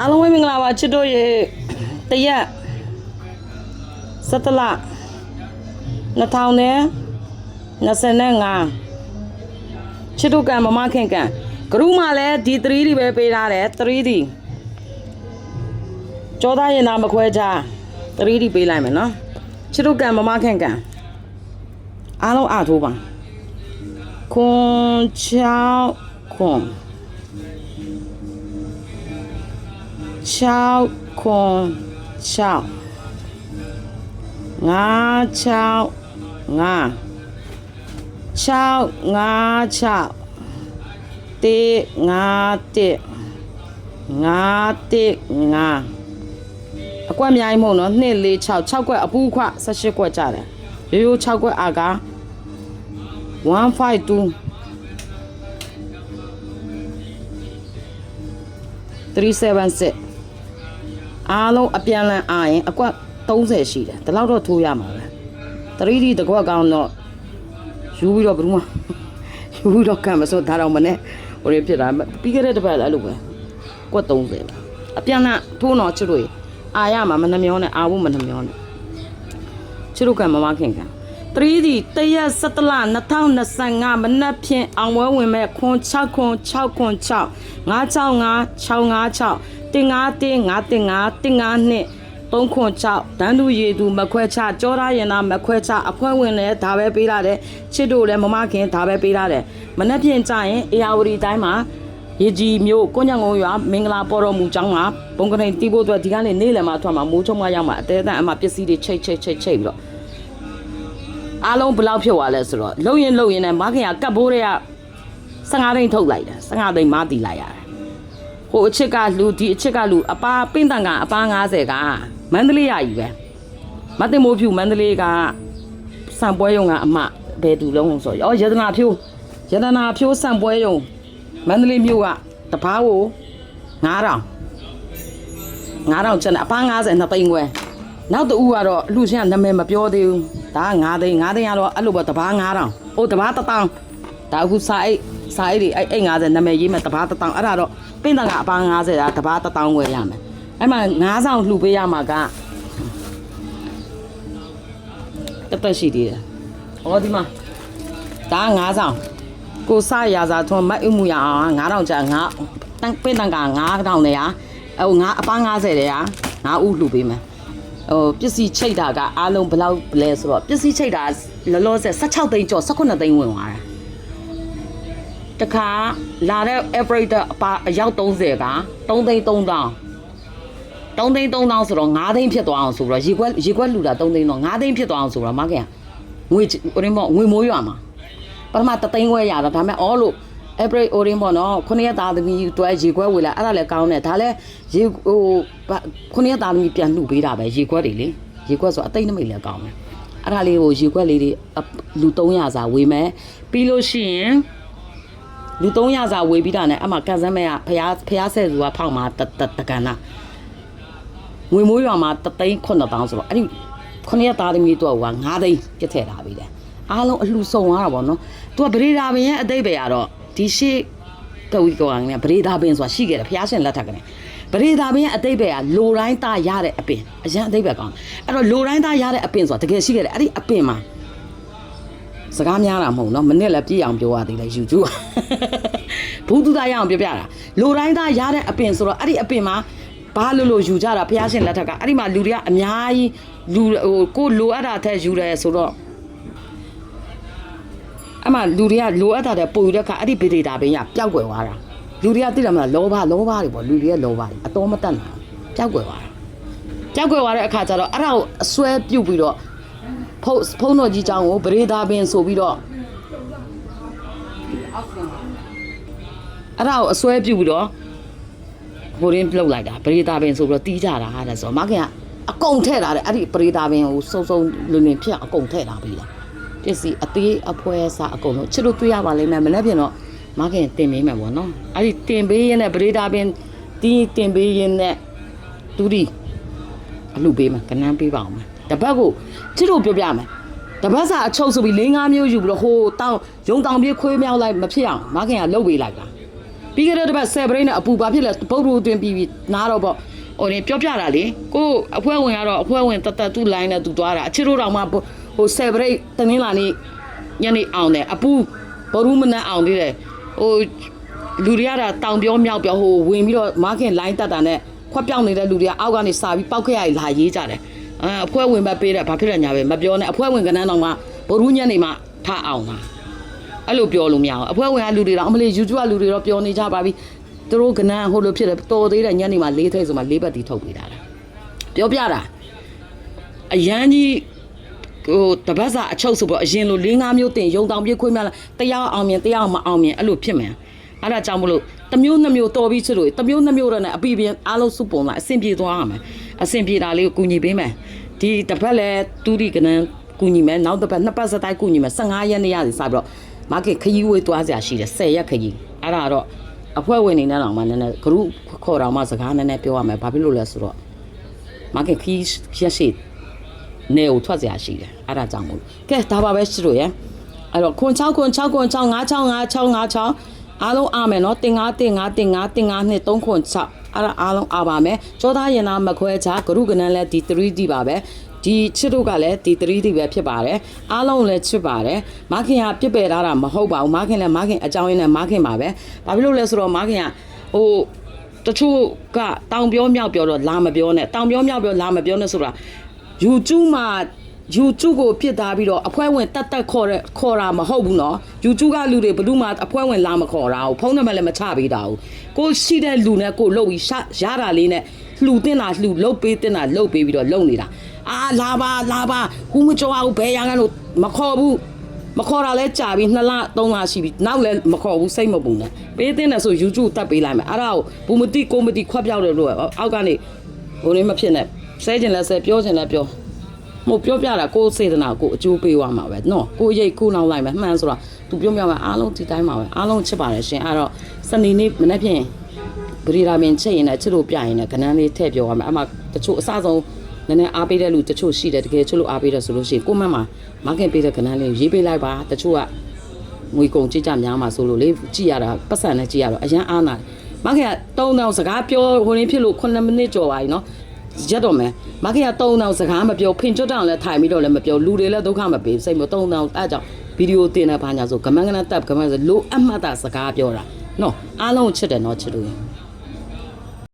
အားလုံးပဲမင်္ဂလာပါချစ်တို့ရဲ့တရက်17လ2000နဲ့25ချစ်တို့ကံမမခင်ကံဂရုမှလည်းဒီ3ဒီပဲပေးထားတယ်3ဒီကြောသားရင်နာမခွဲချ3ဒီပေးလိုက်မယ်နော်ချစ်တို့ကံမမခင်ကံအားလုံးအားထိုးပါခွန်6ခွန် 6ခွန်6 5 6 5 6 5 6တေ5တေ5တေ5အကွက်အများကြီးမဟုတ်နော်2 4 6 6ကွက်အပူခွ18ကွက်ကြတယ်ရိုးရိုး6ကွက်အာက152 376 အားလုံးအပြန်လန်အားရင်အကွက်30ရှိတယ်ဒီလောက်တော့ထိုးရမှာပဲ 3D တကွက်ကောင်းတော့ယူပြီးတော့ဘယ်သူမှယူပြီးတော့ကံမစိုးဒါတော့မနဲ့ဟိုရဖြစ်တာပြီးခဲ့တဲ့တစ်ပတ်လည်းအဲ့လိုပဲကွက်30ပဲအပြန်လန်ထိုးတော့ချစ်လို့အာရမှာမနှမျောနဲ့အာဖို့မနှမျောနဲ့ချစ်လို့ကံမမခင်ကံ 3D တရက်17လ2025မနက်ဖြန်အောင်ဝဲဝင်မဲ့ခွန်6ခွန်6ခွန်6 965 656တင်9တင်9တင်9တင်9နှစ်3ခွန်6ဒန်းတူရေတူမခွဲချကြောသားရင်သားမခွဲချအဖွဲဝင်လည်းဒါပဲပေးလာတယ်ချစ်တို့လည်းမမခင်ဒါပဲပေးလာတယ်မနက်ဖြန်ကြရင်အေယာဝတီတိုင်းမှာရေကြီးမျိုးကိုညံငုံရွာမင်္ဂလာပေါ်တော်မူကျောင်းမှာဘုံကရင်တီးဖို့အတွက်ဒီကနေ့နေ့လယ်မှာထွက်မှာမိုးချုံမရောက်မှာအသေးအတန်အမှပစ္စည်းတွေချိတ်ချိတ်ချိတ်ချိတ်ပြီးတော့ အားလုံးဘယ်လောက်ဖြစ်သွားလဲဆိုတော့လုံရင်လုံရင်နဲ့မခင်ကကတ်ဘိုးတွေက15သိန်းထုတ်လိုက်တယ်15သိန်းမတီးလိုက်ရတယ်ဟိုအချစ်ကလူဒီအချစ်ကလူအပါပင့်တန်ကအပါ90ကမန္တလေးရကြီးပဲမတင်မိုးဖြူမန္တလေးကစံပွဲယုံကအမဘယ်သူလုံးဆိုရောရတနာဖြိုးရတနာဖြိုးစံပွဲယုံမန္တလေးမြို့ကတပားကို9000 9000ကျန်တယ်အပန်း90နှစ်သိန်းခွဲ နောက်တူကတော့အလူရှင်ကနာမည်မပြောသေးဘူးဒါက9သိန်း9သိန်းကတော့အဲ့လိုပေါ့တပား9000ဟိုတပား1000ဒါအခုစာအိတ်စာအိတ်တွေအဲ့အဲ့90နာမည်ရေးမယ်တပား1000အဲ့ဒါတော့ပင့်တန်ကအပန်း90ဒါတပား1000ခွဲရမယ်အဲ့မှာ9ဆောင်လှူပေးရမှာကတက်တက်ရှိသေးတယ်ဟောဒီမှာဒါက9ဆောင်ကိုစရာစာထွန်းမတ်ဥမှုရအောင်9000ကျန်9တန်ပင့်တန်က9000နေရဟို9အပန်း90တဲ့ရ9ဥလှူပေးမယ် ဟိုပစ္စည်းချိတ်တာကအားလုံးဘယ်လောက်လဲဆိုတော့ပစ္စည်းချိတ်တာလောလောဆယ်16သိန်းကျော်18သိန်းဝင်သွားတယ်တခါလာတဲ့ operator အပါအယောက်30က3သိန်း3000 3သိန်း3000ဆိုတော့5သိန်းဖြစ်သွားအောင်ဆိုတော့ရေခွက်ရေခွက်လူတာ3သိန်းတော့5သိန်းဖြစ်သွားအောင်ဆိုတော့မခင်ငွေဟိုရင်းပေါ့ငွေမိုးရွာမှာပထမ3သိန်းခွဲရတာဒါပေမဲ့အော်လို့ every orin ပေါ့နော်ခုနှစ်ရက်သားသမီးတွဲရေခွက်ဝေလာအဲ့ဒါလည်းကောင်းတယ်ဒါလည်းရေဟိုခုနှစ်ရက်သားသမီးပြန်လှူပေးတာပဲရေခွက်တွေလေရေခွက်ဆိုအသိနမိတ်လည်းကောင်းတယ်အဲ့ဒါလေးကိုရေခွက်လေးတွေလူ300စာဝေမယ်ပြီးလို့ရှိရင်လူ300စာဝေပြီးတာနဲ့အမှကန်စမ်းမဲကဖျားဖျားဆဲသူကဖောက်မှာတတတကန်နာငွေမိုးရွာမှာတသိန်း9000ဆိုတော့အဲ့ဒီခုနှစ်ရက်သားသမီးတို့က9သိန်းပြစ်ထည့်ထားပြီလေအားလုံးအလှစုံသွားတာပေါ့နော်သူကဗရေဒါပင်ရဲ့အတိတ်ပဲရတော့ ဒီရှိကဝီကောင်ကဗရေဒါပင်ဆိုတာရှိခဲ့တယ်ဖျားရှင်လက်ထက်ကလည်းဗရေဒါပင်ရဲ့အတိတ်ပဲကလိုတိုင်းသားရတဲ့အပင်အရန်အတိတ်ပဲကောင်းအဲ့တော့လိုတိုင်းသားရတဲ့အပင်ဆိုတာတကယ်ရှိခဲ့တယ်အဲ့ဒီအပင်မှာစကားများတာမဟုတ်နော်မနဲ့လည်းပြည့်အောင်ပြောရသေးတယ်ယူကျူဘူးသူသားရအောင်ပြောပြတာလိုတိုင်းသားရတဲ့အပင်ဆိုတော့အဲ့ဒီအပင်မှာဘာလို့လို့ယူကြတာဖျားရှင်လက်ထက်ကအဲ့ဒီမှာလူတွေကအများကြီးလူဟိုကိုလိုအပ်တာထက်ယူတယ်ဆိုတော့ အမှလူတွေကလိုအပ်တာတဲ့ပို့ယူတဲ့အခါအဲ့ဒီဗီဒေတာဘင်းကပျောက်ကွယ်သွားတာလူတွေကသိတယ်မလားလောဘလောဘတွေပေါ့လူတွေကလောဘတွေအတော်မတတ်နိုင်ပျောက်ကွယ်သွားတာပျောက်ကွယ်သွားတဲ့အခါကျတော့အဲ့ဒါကိုအစွဲပြုတ်ပြီးတော့ဖုန်းဖုန်းတော်ကြီးကြောင်းကိုဗီဒေတာဘင်းဆိုပြီးတော့အဲ့ဒါကိုအစွဲပြုတ်ပြီးတော့ဟိုရင်းပြုတ်လိုက်တာဗီဒေတာဘင်းဆိုပြီးတော့တီးကြတာဟာတဲ့ဆိုတော့မခင်ကအကုန်ထည့်တာတဲ့အဲ့ဒီဗီဒေတာဘင်းကိုစုံစုံလွင်လွင်ဖြစ်အောင်အကုန်ထည့်တာပြီးတာ ပစ္စည်းအသေးအဖွဲစားအကုန်လုံးချစ်လို့တွေ့ရပါလိမ့်မယ်မနေ့ပြင်တော့မခင်တင်ပေးမယ်ပေါ့နော်အဲ့ဒီတင်ပေးရင်လည်းဗရေဒါပင်တီးတင်ပေးရင်လည်းဒူဒီအလူပေးမယ်ကနန်းပေးပါအောင်မယ်တပတ်ကိုချစ်လို့ပြောပြမယ်တပတ်စာအချုပ်ဆိုပြီး၄၅မျိုးယူပြီးတော့ဟိုတောင်းရုံတောင်ပြေးခွေးမြောက်လိုက်မဖြစ်အောင်မခင်ကလှုပ်ပေးလိုက်တာပြီးခဲ့တဲ့တစ်ပတ်ဆယ်ပရိတ်နဲ့အပူဘာဖြစ်လဲပုတ်ရူအတွင်းပြီးပြီးနားတော့ပေါ့ ဟိုနေပြောပြတာလေကိုအဖွဲဝင်ကတော့အဖွဲဝင်တတ်တူလိုင်းနဲ့သူသွားတာအချစ်တို့တောင်မှဟိုဆယ်ပရိတ်တနင်္လာနေ့ညနေအောင်တယ်အပူဘရူးမနဲ့အောင်သေးတယ်ဟိုလူတွေကတော့တောင်ပြောမြောက်ပြောဟိုဝင်ပြီးတော့မားခင်လိုင်းတက်တာနဲ့ခွက်ပြောင်းနေတဲ့လူတွေကအောက်ကနေစာပြီးပောက်ခရရလာရေးကြတယ်အဲအဖွဲဝင်ပဲပေးတယ်ဘာဖြစ်လဲညာပဲမပြောနဲ့အဖွဲဝင်ကနန်းတော်မှာဘရူးညနေမှထအောင်တာအဲ့လိုပြောလို့မရအောင်အဖွဲဝင်ကလူတွေတော့အမလေး YouTube ကလူတွေတော့ပြောနေကြပါပြီ သူတို့ကနန်းဟိုလိုဖြစ်တယ်တော်သေးတယ်ညနေမှာလေးထိပ်ဆိုမှလေးဘက်တီထုတ်ပေးတာလားပြောပြတာအရန်ကြီးဟိုတပတ်စာအချုပ်ဆိုပေါ့အရင်လို၄၅မျိုးတင်ရုံတောင်ပြည့်ခွေးများလားတရားအောင်မြင်တရားမအောင်မြင်အဲ့လိုဖြစ်မယ်အဲ့ဒါကြောင့်မလို့တစ်မျိုးနှစ်မျိုးတော်ပြီးချစ်လို့တစ်မျိုးနှစ်မျိုးတော့ ਨੇ အပီပြင်အားလုံးစုပုံလာအဆင်ပြေသွားရမယ်အဆင်ပြေတာလေးကိုကူညီပေးမယ်ဒီတစ်ပတ်လဲတူတီကနန်းကူညီမယ်နောက်တစ်ပတ်နှစ်ပတ်စတိုက်ကူညီမယ်15ရက်နေ့ရစီစပြီးတော့မားကခရီးဝေးသွားစရာရှိတယ်10ရက်ခရီးအဲ့ဒါတော့ အဖွဲ့ဝင်နေနဲ့တော့မှနည်းနည်း group ခေါ်တော့မှစကားနည်းနည်းပြောရမယ်ဘာဖြစ်လို့လဲဆိုတော့မားကခရီးရက်ရှိနေကိုထွက်စရာရှိတယ်အဲ့ဒါကြောင့်မို့ကဲဒါပါပဲရှိလို့ရယ်အဲ့တော့ခွန်6ခွန်6ခွန်6 5 6 5 6 5 6အားလုံးအားမယ်နော်တင်5တင်5တင်5တင်5နှစ်3ခွန်6 အဲ့ဒါအားလုံးအားပါမယ်ကြောသားရင်သားမခွဲချဂရုကနန်းလဲဒီ 3D ပါပဲဒီချစ်တို့ကလည်းဒီ 3D ပဲဖြစ်ပါတယ်အားလုံးလည်းချစ်ပါတယ်မခင်ကပြစ်ပယ်ထားတာမဟုတ်ပါဘူးမခင်လည်းမခင်အကြောင်းရင်းနဲ့မခင်ပါပဲဘာဖြစ်လို့လဲဆိုတော့မခင်ကဟိုတချို့ကတောင်ပြောမြောက်ပြောတော့လာမပြောနဲ့တောင်ပြောမြောက်ပြောလာမပြောနဲ့ဆိုတာ YouTube မှာ YouTube ကိုပြစ်သားပြီးတော့အဖွဲ့ဝင်တက်တက်ခေါ်တဲ့ခေါ်တာမဟုတ်ဘူးနော် YouTube ကလူတွေဘလို့မှအဖွဲ့ဝင်လာမခေါ်တာဘူးဖုန်းနံပါတ်လည်းမချပေးတာဘူးကိုရှိတဲ့လူနဲ့ကိုလှုပ်ပြီးရတာလေးနဲ့လှူတင်တာလှူလှုပ်ပေးတင်တာလှုပ်ပေးပြီးတော့လှုပ်နေတာအာလာပါလာပါဟူမကြောအောင်ဘယ်ရန်ကလို့မခေါ်ဘူးမခေါ်တာလဲကြာပြီ2လ3လရှိပြီနောက်လဲမခေါ်ဘူးစိတ်မပူနဲ့ပေးတင်တယ်ဆို YouTube တက်ပေးလိုက်မယ်အဲ့ဒါကိုဘူမတိကိုမတိခွက်ပြောက်တယ်လို့အောက်ကနေဟိုလေးမဖြစ်နဲ့ဆဲကျင်လဲဆဲပြောကျင်လဲပြော ဟုတ်ပြောပြတာကိုယ်စေတနာကိုအကျိုးပေးသွားမှာပဲနော်ကိုယ်ရိတ်ကိုယ်နောက်လိုက်မယ်မှန်ဆိုတော့သူပြောပြမှာအားလုံးဒီတိုင်းပါပဲအားလုံးချစ်ပါတယ်ရှင်အဲ့တော့စနေနေ့မနေ့ဖြင့်ဗရီရာမင်ချက်ရင်လည်းချစ်လို့ပြရင်လည်းကနန်းလေးထည့်ပြောရမယ်အမှတချို့အစဆုံးနည်းနည်းအားပေးတဲ့လူတချို့ရှိတယ်တကယ်ချစ်လို့အားပေးတယ်ဆိုလို့ရှိရင်ကိုယ့်မက်မှာမခင်ပေးတဲ့ကနန်းလေးရေးပေးလိုက်ပါတချို့ကငွေကုန်ကြည့်ကြများမှာဆိုလို့လေကြည့်ရတာပတ်စံနဲ့ကြည့်ရတော့အရန်အားနာတယ်မခင်ကတုံးတောင်စကားပြောဟိုရင်းဖြစ်လို့9မိနစ်ကျော်ပါ යි နော် ရက်တော့မယ်မခင်က3တောင်စကားမပြောဖင်ကျွတ်တောင်လည်းထိုင်ပြီးတော့လည်းမပြောလူတွေလည်းဒုက္ခမပေးစိတ်မ3တောင်အဲကြောင့်ဗီဒီယိုတင်တဲ့ဘာညာဆိုကမန်းကနတပ်ကမန်းဆိုလိုအပ်မှတ်တာစကားပြောတာနော်အားလုံးချစ်တယ်နော်ချစ်လို့ရင်